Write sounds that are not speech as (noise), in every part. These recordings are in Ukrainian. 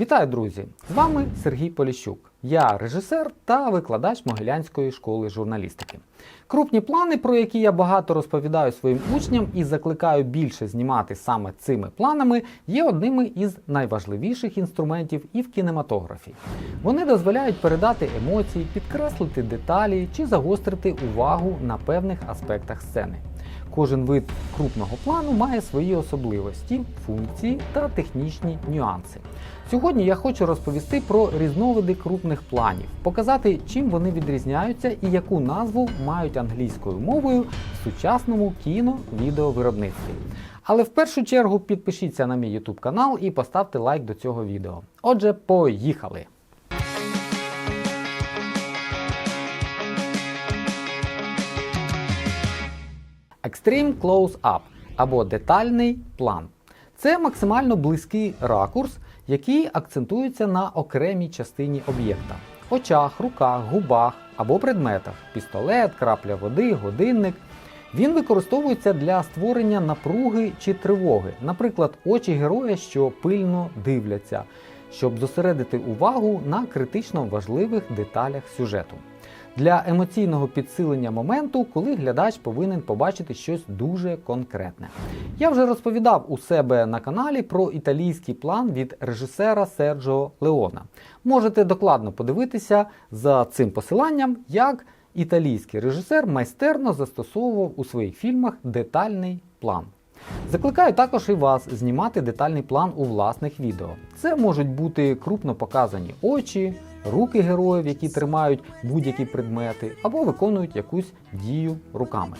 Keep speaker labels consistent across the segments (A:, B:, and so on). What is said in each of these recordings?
A: Вітаю, друзі! З вами Сергій Поліщук. Я режисер та викладач Могилянської школи журналістики. Крупні плани, про які я багато розповідаю своїм учням і закликаю більше знімати саме цими планами, є одними із найважливіших інструментів і в кінематографі. Вони дозволяють передати емоції, підкреслити деталі чи загострити увагу на певних аспектах сцени. Кожен вид крупного плану має свої особливості, функції та технічні нюанси. Сьогодні я хочу розповісти про різновиди крупних планів, показати, чим вони відрізняються і яку назву мають англійською мовою в сучасному кіно-відеовиробництві. Але в першу чергу підпишіться на мій YouTube канал і поставте лайк до цього відео. Отже, поїхали! Extreme Close-Up або детальний план. Це максимально близький ракурс, який акцентується на окремій частині об'єкта очах, руках, губах або предметах пістолет, крапля води, годинник. Він використовується для створення напруги чи тривоги, наприклад, очі героя, що пильно дивляться, щоб зосередити увагу на критично важливих деталях сюжету. Для емоційного підсилення моменту, коли глядач повинен побачити щось дуже конкретне. Я вже розповідав у себе на каналі про італійський план від режисера Серджо Леона. Можете докладно подивитися за цим посиланням, як італійський режисер майстерно застосовував у своїх фільмах детальний план. Закликаю також і вас знімати детальний план у власних відео. Це можуть бути крупно показані очі, руки героїв, які тримають будь-які предмети, або виконують якусь дію руками.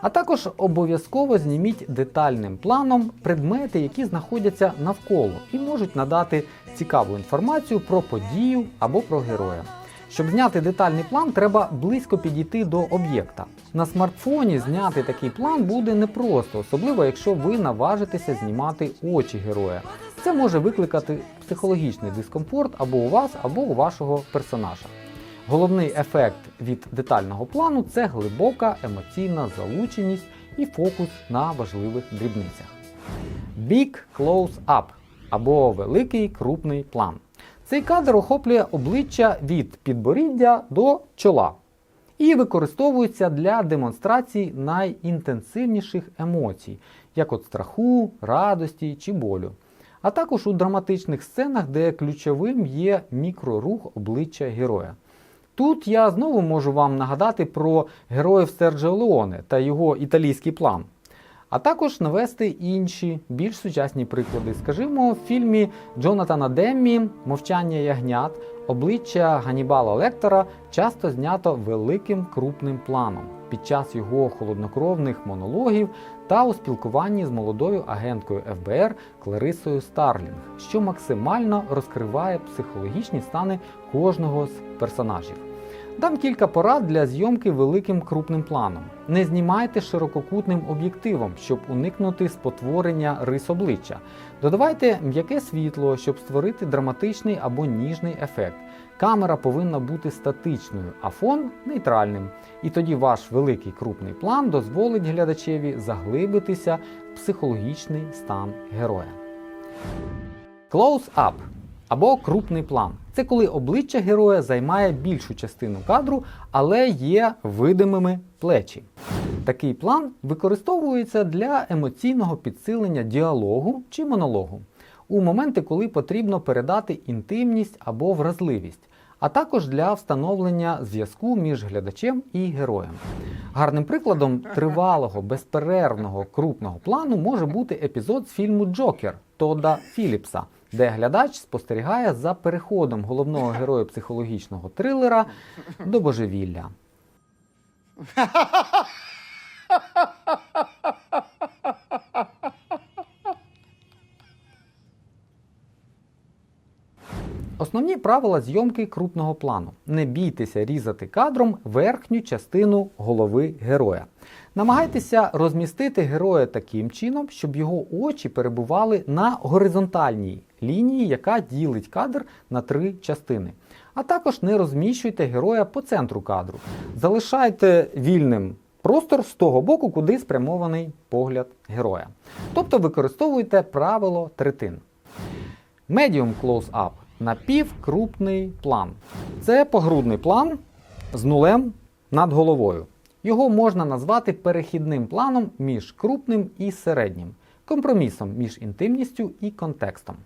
A: А також обов'язково зніміть детальним планом предмети, які знаходяться навколо і можуть надати цікаву інформацію про подію або про героя. Щоб зняти детальний план, треба близько підійти до об'єкта. На смартфоні зняти такий план буде непросто, особливо якщо ви наважитеся знімати очі героя. Це може викликати психологічний дискомфорт або у вас, або у вашого персонажа. Головний ефект від детального плану це глибока емоційна залученість і фокус на важливих дрібницях. Big Close Up або великий крупний план. Цей кадр охоплює обличчя від підборіддя до чола і використовується для демонстрації найінтенсивніших емоцій, як от страху, радості чи болю, а також у драматичних сценах, де ключовим є мікрорух обличчя героя. Тут я знову можу вам нагадати про героїв Серджо Леоне та його італійський план. А також навести інші більш сучасні приклади. Скажімо, в фільмі Джонатана Деммі Мовчання ягнят обличчя Ганібала Лектора часто знято великим крупним планом під час його холоднокровних монологів та у спілкуванні з молодою агенткою ФБР Кларисою Старлінг, що максимально розкриває психологічні стани кожного з персонажів. Дам кілька порад для зйомки великим крупним планом. Не знімайте ширококутним об'єктивом, щоб уникнути спотворення рис обличчя. Додавайте м'яке світло, щоб створити драматичний або ніжний ефект. Камера повинна бути статичною, а фон нейтральним. І тоді ваш великий крупний план дозволить глядачеві заглибитися в психологічний стан героя. Close-up або крупний план. Це коли обличчя героя займає більшу частину кадру, але є видимими плечі. Такий план використовується для емоційного підсилення діалогу чи монологу у моменти, коли потрібно передати інтимність або вразливість, а також для встановлення зв'язку між глядачем і героєм. Гарним прикладом тривалого, безперервного крупного плану може бути епізод з фільму Джокер Тодда Філіпса, де глядач спостерігає за переходом головного героя психологічного трилера до божевілля. (laughs) Основні правила зйомки крупного плану. Не бійтеся різати кадром верхню частину голови героя. Намагайтеся розмістити героя таким чином, щоб його очі перебували на горизонтальній лінії, яка ділить кадр на три частини. А також не розміщуйте героя по центру кадру. Залишайте вільним простор з того боку, куди спрямований погляд героя. Тобто використовуйте правило третин. Medium Close-Up напівкрупний план. Це погрудний план з нулем над головою. Його можна назвати перехідним планом між крупним і середнім, компромісом між інтимністю і контекстом.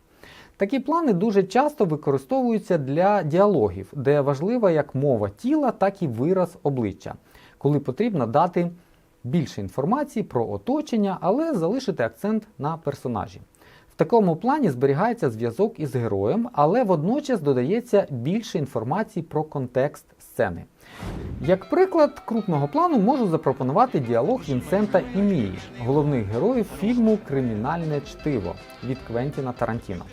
A: Такі плани дуже часто використовуються для діалогів, де важлива як мова тіла, так і вираз обличчя, коли потрібно дати більше інформації про оточення, але залишити акцент на персонажі. Такому плані зберігається зв'язок із героєм, але водночас додається більше інформації про контекст сцени. Як приклад крупного плану можу запропонувати діалог Вінсента і Мії, головних героїв фільму Кримінальне чтиво від Квентіна Тарантіно.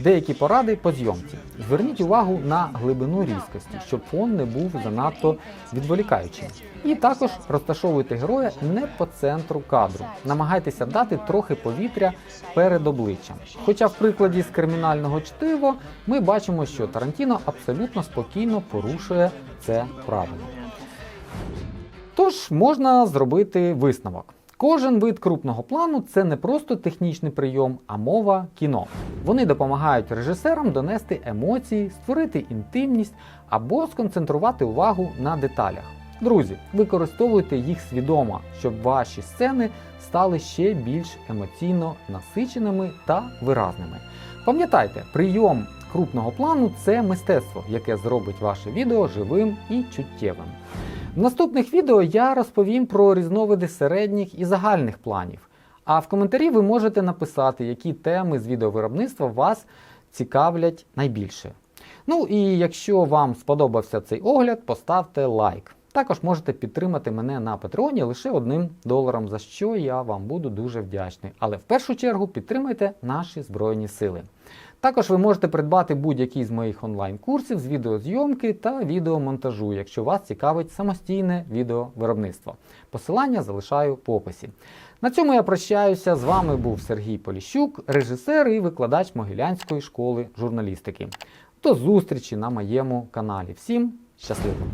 A: Деякі поради по зйомці. Зверніть увагу на глибину різкості, щоб фон не був занадто відволікаючим. І також розташовуйте героя не по центру кадру. Намагайтеся дати трохи повітря перед обличчям. Хоча в прикладі з кримінального чтиво ми бачимо, що Тарантіно абсолютно спокійно порушує це правило. Тож можна зробити висновок. Кожен вид крупного плану це не просто технічний прийом, а мова кіно. Вони допомагають режисерам донести емоції, створити інтимність або сконцентрувати увагу на деталях. Друзі, використовуйте їх свідомо, щоб ваші сцени стали ще більш емоційно насиченими та виразними. Пам'ятайте, прийом крупного плану це мистецтво, яке зробить ваше відео живим і чуттєвим. В наступних відео я розповім про різновиди середніх і загальних планів. А в коментарі ви можете написати, які теми з відеовиробництва вас цікавлять найбільше. Ну і якщо вам сподобався цей огляд, поставте лайк. Також можете підтримати мене на Патреоні лише одним доларом, за що я вам буду дуже вдячний. Але в першу чергу підтримайте наші Збройні Сили. Також ви можете придбати будь-який з моїх онлайн-курсів з відеозйомки та відеомонтажу, якщо вас цікавить самостійне відеовиробництво. Посилання залишаю в описі. На цьому я прощаюся. З вами був Сергій Поліщук, режисер і викладач Могилянської школи журналістики. До зустрічі на моєму каналі. Всім щасливо!